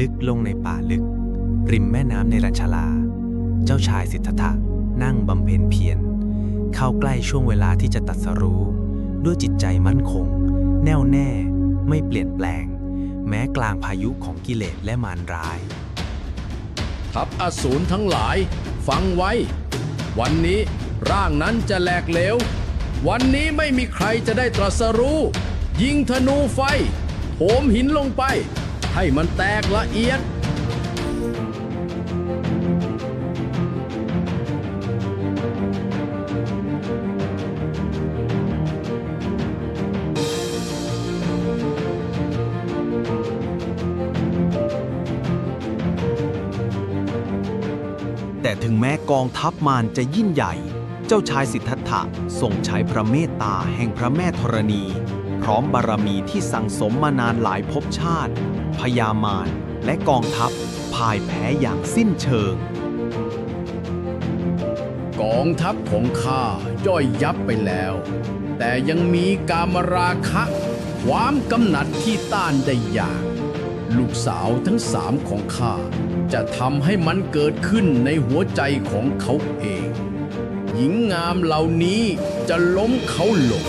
ลึกลงในป่าลึก ริมแม่น้ำในรัญชลา เจ้าชายสิทธัตถะนั่งบำเพ็ญเพียรเข้าใกล้ช่วงเวลาที่จะตรัสรู้ ด้วยจิตใจมั่นคง แน่วแน่ ไม่เปลี่ยนแปลง แม้กลางพายุของกิเลสและมารร้าย ทัพอสูรทั้งหลาย ฟังไว้ วันนี้ร่างนั้นจะแหลกเหลว วันนี้ไม่มีใครจะได้ตรัสรู้ ยิงธนูไฟโหมหินลงไป ให้มันแตกละเอียด แต่ถึงแม้กองทัพมารจะยิ่งใหญ่ เจ้าชายสิทธัตถะทรงใช้พระเมตตาแห่งพระแม่ธรณี ร้อมบารมีที่สั่งสมมานานหลายภพชาติพญามารและกองทัพพ่ายแพ้อย่างสิ้นเชิง กองทัพของข้าย่อยยับไปแล้ว แต่ยังมีกามราคะ ความกำหนัดที่ต้านได้ยาก ลูกสาวทั้งสามของข้าจะทำให้มันเกิดขึ้นในหัวใจของเขาเอง หญิงงามเหล่านี้จะล้มเขาลง